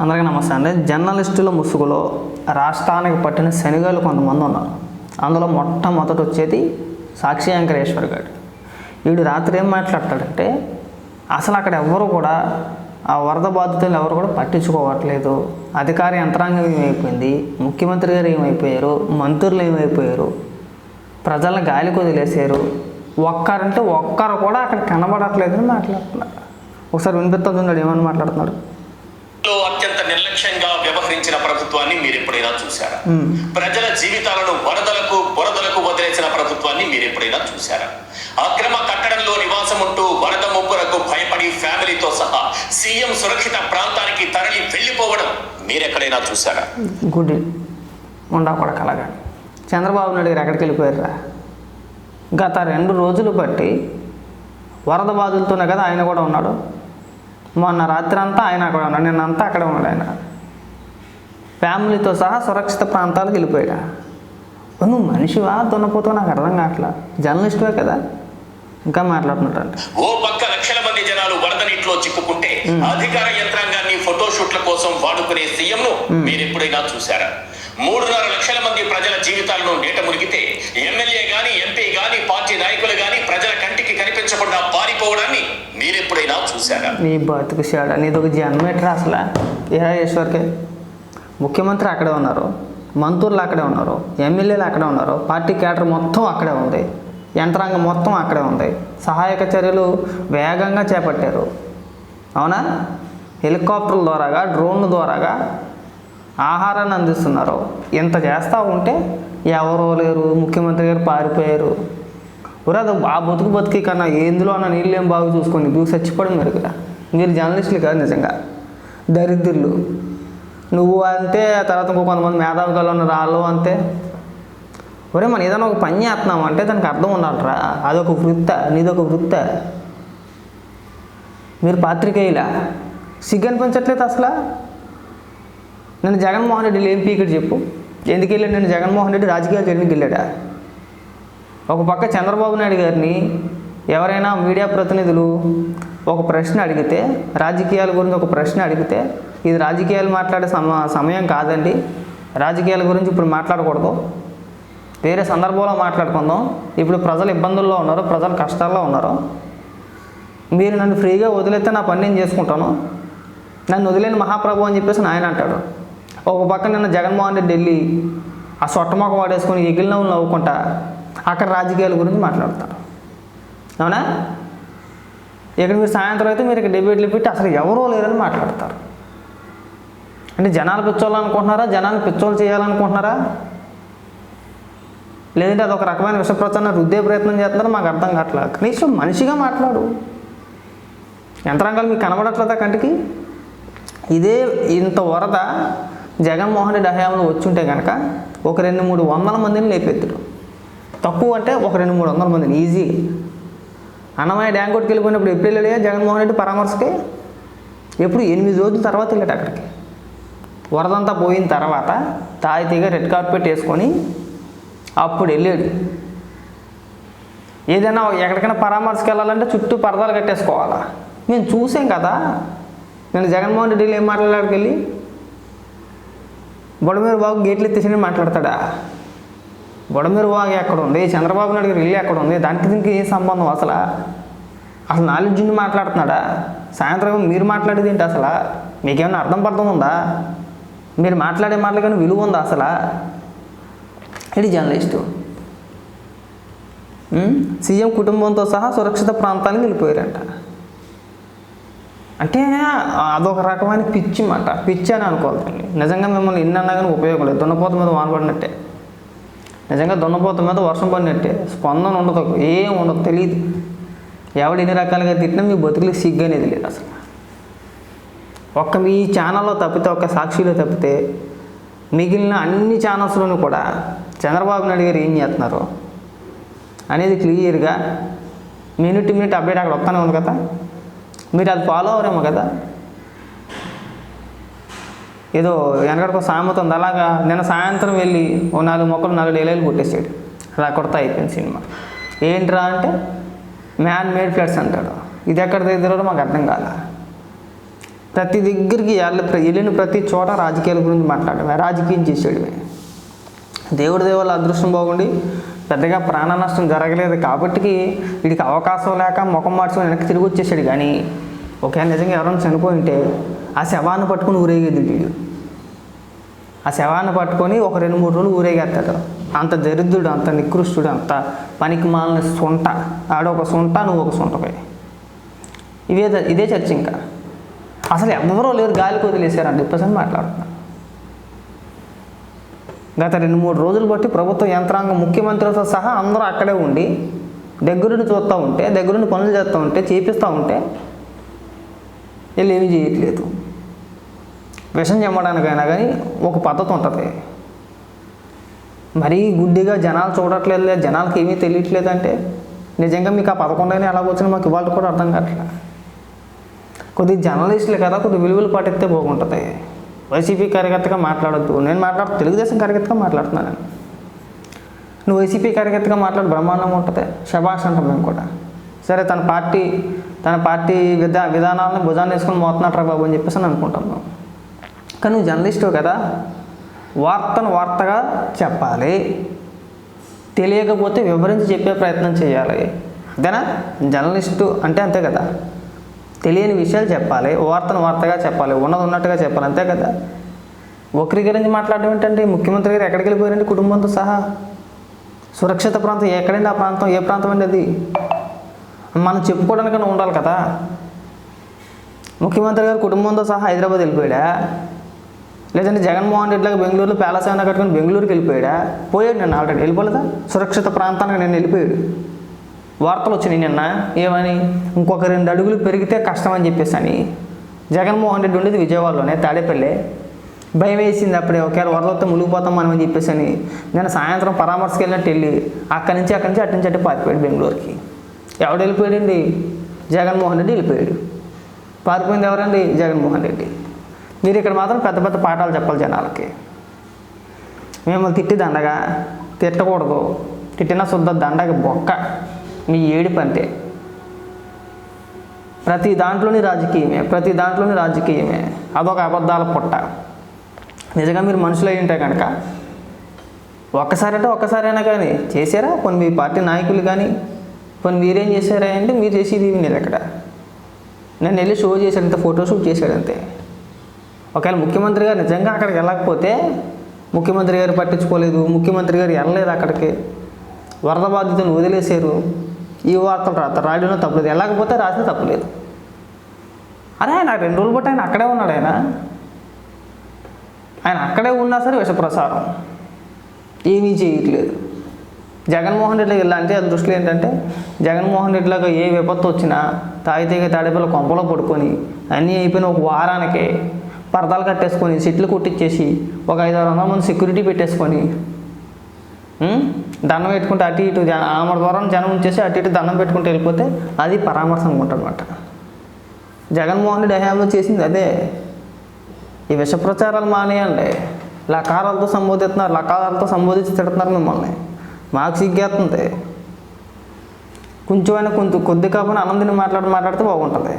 అందరికీ నమస్తే అండి. జర్నలిస్టుల ముసుగులో రాష్ట్రానికి పట్టిన శనిగాలు కొంతమంది ఉన్నారు. అందులో మొట్టమొదటి వచ్చేది సాక్షి వెంకటేశ్వర్ గారు. వీడు రాత్రి ఏం మాట్లాడతాడంటే అసలు అక్కడ ఎవరు కూడా ఆ వరద బాధితులు ఎవరు కూడా పట్టించుకోవట్లేదు. అధికార యంత్రాంగం ఏమైపోయింది? ముఖ్యమంత్రి గారు ఏమైపోయారు? మంత్రులు ఏమైపోయారు? ప్రజలను గాలి వదిలేశారు ఒక్కరంటే ఒక్కరు కూడా అక్కడ కనబడట్లేదని మాట్లాడుతున్నారు. ఒకసారి వినిపిస్తుంది? ఏమని మాట్లాడుతున్నాడు ప్రభుత్వాన్ని మీరు ఎప్పుడైనా చూశారా? ప్రజల జీవితాలను వరదలకు బురదలకు వదిలేసిన ప్రభుత్వాన్ని మీరు ఎప్పుడైనా చూశారా? అక్రమ కట్టడంలో నివాసం ఉంటూ వరద ముప్పులకు భయపడి ఫ్యామిలీతో సహా సీఎం సురక్షిత ప్రాంతానికి తరలి వెళ్ళిపోవడం మీరెక్కడైనా చూశారా? గుడి. ఉండా కొడక అలాగా చంద్రబాబు నాయుడు గారు ఎక్కడికి వెళ్ళిపోయారా గత రెండు రోజులు బట్టి వరద బాధలతోనే కదా ఆయన కూడా ఉన్నాడు. మొన్న రాత్రి అంతా ఆయన అక్కడ ఉన్నాడు. నిన్నంతా అక్కడే ఉన్నాడు ఆయన. ఫ్యామిలీతో సహా సురక్షిత ప్రాంతాలకు వెళ్ళిపోయాడు. నువ్వు మనిషివా? దున్నపోతావు నాకు అర్థం కావట్లా. జర్నలిస్టువే కదా. ఇంకా మాట్లాడుతున్నాడు ఓ పక్క లక్షల మంది జనాలు వరద నీటిలో చిక్కుకుంటే అధికార యంత్రాంగాన్ని ఫోటోషూట్ల కోసం వాడుకునే సీఎం ను మీరు ఎప్పుడైనా చూశారా? మూడున్నర లక్షల మంది ప్రజల జీవితాలను నీట మునిగితే ఎమ్మెల్యే గాని ఎంపీ గాని పార్టీ నాయకులు గాని ప్రజల కంటికి కనిపించకుండా పారిపోవడాన్ని మీరెప్పుడైనా చూశారా? నీ బతుకు షాడ నీది ఒక జన్మేట్రా అసలు. ఏ ఈశ్వర్కి. ముఖ్యమంత్రి అక్కడే ఉన్నారు మంత్రులు అక్కడే ఉన్నారు ఎమ్మెల్యేలు అక్కడే ఉన్నారు పార్టీ క్యాడర్ మొత్తం అక్కడే ఉంది యంత్రాంగం మొత్తం అక్కడే ఉంది. సహాయక చర్యలు వేగంగా చేపట్టారు. అవునా? హెలికాప్టర్ల ద్వారాగా డ్రోన్ల ద్వారాగా ఆహారాన్ని అందిస్తున్నారు. ఇంత చేస్తూ ఉంటే ఎవరో లేరు ముఖ్యమంత్రి గారు పారిపోయారు. ఒరే ఆ బతుకు బతికి కన్నా ఎందులో అన్న నీళ్ళు ఏం బాగా చూసుకొని దూకి చచ్చిపోవడం మీరు కదా మీరు జర్నలిస్టులు కాదు నిజంగా. దరిద్రులు. నువ్వు అంతే ఆ తర్వాత ఇంకో కొంతమంది మేధావికలు ఉన్న రాళ్ళు అంతే. ఒరే మనం ఏదైనా ఒక పని చేస్తున్నాం అంటే దానికి అర్థం ఉండాలరా. అదొక వృత్త నీదొక వృత్త. మీరు పాత్రికేయులా? సిగ్గు అనిపించట్లేదు అసలు? నేను జగన్మోహన్ రెడ్డి ఏం పీకెట్ చెప్పు. ఎందుకు వెళ్ళాడు? నేను జగన్మోహన్ రెడ్డి రాజకీయాలు చేయడానికి వెళ్ళాడా? ఒక పక్క చంద్రబాబు నాయుడు గారిని ఎవరైనా మీడియా ప్రతినిధులు ఒక ప్రశ్న అడిగితే రాజకీయాల గురించి ఒక ప్రశ్న అడిగితే ఇది రాజకీయాలు మాట్లాడే సమ సమయం కాదండి. రాజకీయాల గురించి ఇప్పుడు మాట్లాడకూడదు. వేరే సందర్భంలో మాట్లాడుకుందాం. ఇప్పుడు ప్రజలు ఇబ్బందుల్లో ఉన్నారు ప్రజలు కష్టాల్లో ఉన్నారు. మీరు నన్ను ఫ్రీగా వదిలేస్తే నా పని నేను చేసుకుంటాను. నన్ను వదిలేని మహాప్రభు అని చెప్పేసి ఆయన అంటాడు. ఒక పక్క నిన్న జగన్మోహన్ రెడ్డి వెళ్ళి ఆ సొట్టమొక్క వాడేసుకొని ఎగిలిన వాళ్ళు నవ్వుకుంటా అక్కడ రాజకీయాల గురించి మాట్లాడతారు అవునా? ఇక్కడ మీరు సాయంత్రం అయితే మీరు ఇక్కడ డిబేట్లు పెట్టి అసలు ఎవరో లేరని మాట్లాడతారు. అంటే జనాలు పిచ్చోళ్ళనుకుంటున్నారా? జనాన్ని పిచ్చోళ్ళు చేయాలనుకుంటున్నారా? లేదంటే అదొక రకమైన విష ప్రచారం రుద్దే ప్రయత్నం చేస్తున్నారో మాకు అర్థం కావట్లేదు కనీసం మనిషిగా మాట్లాడు. యంత్రాంగాలు మీకు కనబడట్లేదా కంటికి? ఇదే ఇంత వరద జగన్మోహన్ రెడ్డి హయాంలో వచ్చుంటే కనుక ఒక రెండు మూడు వందల మందిని లేపెత్తుడు తక్కువ అంటే ఒక రెండు మూడు వందల మందిని. ఈజీ. అన్నమయ్య డ్యామ్ కొట్టుకు వెళ్ళిపోయినప్పుడు ఎప్పుడు వెళ్ళాడు జగన్మోహన్ రెడ్డి పరామర్శకి? ఎప్పుడు ఎనిమిది రోజుల తర్వాత వెళ్ళాడు అక్కడికి. వరదంతా పోయిన తర్వాత తాయితీగా రెడ్ కార్పెట్ వేసుకొని అప్పుడు వెళ్ళాడు. ఏదైనా ఎక్కడికైనా పరామర్శకు వెళ్ళాలంటే చుట్టూ పరదాలు కట్టేసుకోవాలా? మేము చూసాం కదా నేను జగన్మోహన్ రెడ్డిలో ఏం మాట్లాడాడికి వెళ్ళి? బొడమేరు బాబు గేట్లు ఎత్తేసి మాట్లాడతాడా? బొడమేరు బాగు ఎక్కడ ఉంది? చంద్రబాబు నాయుడు గారు ఇల్లు ఎక్కడ ఉంది? దానికి దీనికి ఏం సంబంధం అసలు? అసలు నాలెడ్జ్ ఉండి మాట్లాడుతున్నాడా? సాయంత్రం మీరు మాట్లాడేది ఏంటి అసలు? మీకేమైనా అర్థం పర్థం ఉందా? మీరు మాట్లాడే మాటలు కానీ విలువ ఉందా అసలు? ఇది జర్నలిస్టు సీఎం కుటుంబంతో సహా సురక్షిత ప్రాంతానికి వెళ్ళిపోయారంట. అంటే అదొక రకమైన పిచ్చి మాట. పిచ్చి అని అనుకోవాలి నిజంగా మిమ్మల్ని ఎన్ని అన్నా కానీ ఉపయోగం లేదు. దున్నపోత మీద వాన పడినట్టే. నిజంగా దున్నపోత మీద వర్షం పడినట్టే. స్పందన ఉండదు. ఏం ఉండదు. తెలియదు ఎవడు ఎన్ని రకాలుగా తిట్టినా మీ బతుకులకు సిగ్గు అనేది లేదు అసలు. ఒక్క మీ ఛానల్లో తప్పితే ఒక్క సాక్షిలో తప్పితే మిగిలిన అన్ని ఛానల్స్లోనూ కూడా చంద్రబాబు నాయుడు గారు ఏం చేస్తున్నారు? అనేది క్లియర్గా మినిట్ మినిట్ అప్డేట్ అక్కడ వస్తానే ఉంది కదా? మీరు అది ఫాలో అవరేమో కదా? ఏదో వెనకడకు సామెత ఉంది. అలాగా నిన్న సాయంత్రం వెళ్ళి ఓ నాలుగు మొక్కలు నాలుగు డేలేలు కొట్టేసాడు అలా కొడతా అయిపోయింది సినిమా. ఏంట్రా అంటే మ్యాన్ మేడ్ ఫ్లడ్స్ అంటాడు. ఇది ఎక్కడ దగ్గర మాకు అర్థం కాదా ప్రతి దగ్గరికి వెళ్ళ వెళ్ళిన ప్రతి చోట రాజకీయాల గురించి మాట్లాడమే రాజకీయం చేసేయడమే. దేవుడి దేవుళ్ళ అదృష్టం బాగుండి పెద్దగా ప్రాణ నష్టం జరగలేదు కాబట్టి వీడికి అవకాశం లేక ముఖం మార్చుకొని వెనక్కి తిరిగి వచ్చేసాడు. కానీ ఒకవేళ నిజంగా ఎవరైనా చనిపోయి ఉంటే ఆ శవాన్ని పట్టుకొని ఊరేగేది వీడు. ఆ శవాన్ని పట్టుకొని ఒక రెండు మూడు రోజులు ఊరేగేస్తాడు. అంత దరిద్రుడు అంత నికృష్టుడు అంత పనికి మాలని సొంట. ఆడొక సొంట నువ్వు ఒక సొంటపై ఇవే ఇదే చర్చ ఇంకా. అసలు ఎవరో లేరు గాలికి వదిలేశారని చెప్పేసి అని గత రెండు మూడు రోజులు బట్టి ప్రభుత్వ యంత్రాంగం ముఖ్యమంత్రితో సహా అందరూ అక్కడే ఉండి దగ్గరుండి చూస్తూ ఉంటే దగ్గరుండి పనులు చేస్తూ ఉంటే చేపిస్తూ ఉంటే వీళ్ళు ఏమీ చేయట్లేదు. విషం చెమ్మడానికైనా కానీ ఒక పద్ధతి ఉంటుంది. మరీ గుడ్డిగా జనాలు చూడట్లేదు జనాలకి ఏమీ తెలియట్లేదు అంటే నిజంగా మీకు ఆ పదకొండైనా ఎలా వచ్చినా మాకు ఇవాళ కూడా అర్థం కావట్లేదు కొద్దిగా జర్నలిస్టులు కదా కొద్ది విలువలు పాటిస్తే బాగుంటుంది. వైసీపీ కార్యకర్తగా మాట్లాడొద్దు. నేను మాట్లాడు తెలుగుదేశం కార్యకర్తగా మాట్లాడుతున్నాను నేను. నువ్వు వైసీపీ కార్యకర్తగా మాట్లాడు బ్రహ్మాండం ఉంటుంది. శభాష్ అంటాం మేము కూడా. సరే తన పార్టీ తన పార్టీ విధా విధానాలను భుజాన్ని వేసుకొని మోతున్నాడు రా బాబు అని చెప్పేసి అని అనుకుంటాం మేము. కానీ నువ్వు జర్నలిస్టు కదా. వార్తను వార్తగా చెప్పాలి. తెలియకపోతే వివరించి చెప్పే ప్రయత్నం చేయాలి. అంతేనా? జర్నలిస్టు అంటే అంతే కదా. తెలియని విషయాలు చెప్పాలి వార్తను వార్తగా చెప్పాలి ఉన్నది ఉన్నట్టుగా చెప్పాలి అంతే కదా? ఒకరి గురించి మాట్లాడడం ఏంటంటే ముఖ్యమంత్రి గారు ఎక్కడికి వెళ్ళిపోయారండి? కుటుంబంతో సహా. సురక్షిత ప్రాంతం ఎక్కడండి? ఆ ప్రాంతం ఏ ప్రాంతం అండి అది? మనం చెప్పుకోవడానికన్నా ఉండాలి కదా? ముఖ్యమంత్రి గారు కుటుంబంతో సహా హైదరాబాద్ వెళ్ళిపోయాడా? లేదంటే జగన్మోహన్ రెడ్డి లాగా బెంగళూరులో ప్యాలెస్ ఏమైనా కట్టుకొని బెంగళూరుకి వెళ్ళిపోయాడా? పోయాడు నేను ఆల్రెడీ. వెళ్ళిపోలేదా? సురక్షిత ప్రాంతానికి నేను వెళ్ళిపోయాడు. వార్తలు వచ్చినాయి నిన్న. ఏమని? ఇంకొక రెండు అడుగులు పెరిగితే కష్టం అని చెప్పేసి అని జగన్మోహన్ రెడ్డి ఉండేది విజయవాడలోనే తాడేపల్లి. భయం వేసింది అప్పుడే ఒకవేళ వరద వస్తే మునిగిపోతాం మనం అని చెప్పేసి అని నేను సాయంత్రం పరామర్శకు వెళ్ళినట్టు వెళ్ళి అక్కడి నుంచి అక్కడి నుంచి అటు నుంచి అటు పారిపోయాడు బెంగళూరుకి. ఎవడు వెళ్ళిపోయాడండి? జగన్మోహన్ రెడ్డి వెళ్ళిపోయాడు. పారిపోయింది ఎవరండి? జగన్మోహన్ రెడ్డి. మీరు ఇక్కడ మాత్రం పెద్ద పెద్ద పాఠాలు చెప్పాలి జనాలకి. మిమ్మల్ని తిట్టి దండగా తిట్టకూడదు. తిట్టిన శుద్ధ దండగ బొక్క. మీ ఏడుపు అంతే. ప్రతి దాంట్లోని రాజకీయమే ప్రతి దాంట్లోని రాజకీయమే. అదొక అబద్ధాల పుట్ట. నిజంగా మీరు మనుషులు అయి ఉంటే కనుక ఒక్కసారంటే ఒక్కసారైనా కానీ చేశారా? కొన్ని మీ పార్టీ నాయకులు కానీ కొన్ని మీరేం చేశారా అంటే మీరు చేసేది ఇవి నేను అక్కడ. నేను వెళ్ళి షో చేశాడు అంతే ఫోటోషూట్ చేశాడు అంతే. ఒకవేళ ముఖ్యమంత్రి గారు నిజంగా అక్కడికి వెళ్ళకపోతే ముఖ్యమంత్రి గారు పట్టించుకోలేదు ముఖ్యమంత్రి గారు వెళ్ళలేదు అక్కడికి. వరద బాధితులను వదిలేశారు. ఈ వార్తలు రాత రాయడంలో తప్పలేదు ఎలాగపోతే రాసిన తప్పలేదు అరే ఆయన రెండు రోజులు బట్టి ఆయన అక్కడే ఉన్నాడు ఆయన. ఆయన అక్కడే ఉన్నా సరే విషప్రసారం. ఏమీ చేయట్లేదు. జగన్మోహన్ రెడ్డి ఇలాంటి ఆ దృష్టిలో ఏంటంటే జగన్మోహన్ రెడ్డిలాగా ఏ విపత్తు వచ్చినా తాగితేగ తాడేపిల్ల కొంపలో పడుకొని అన్నీ అయిపోయిన ఒక వారానికి పరదాలు కట్టేసుకొని సెట్లు కొట్టించేసి ఒక ఐదు ఆరు వందల మంది సెక్యూరిటీ పెట్టేసుకొని దండం పెట్టుకుంటే అటు ఇటు జన ఆమె ద్వారా జనం ఉంచేసి అటు ఇటు దండం పెట్టుకుంటూ వెళ్ళిపోతే అది పరామర్శ అనుకుంటారనమాట జగన్మోహన్ రెడ్డి హయాంలో చేసింది అదే. ఈ విష ప్రచారాలు మానేయండి. లకారాలతో సంబోధిస్తున్నారు లకారాలతో సంబోధించి తిడుతున్నారు మిమ్మల్ని. మాకు సిగ్గేస్తుంది కొంచెమైనా కొంచెం కొద్ది కాకుండా ఆనందిని మాట్లాడి మాట్లాడితే బాగుంటుంది.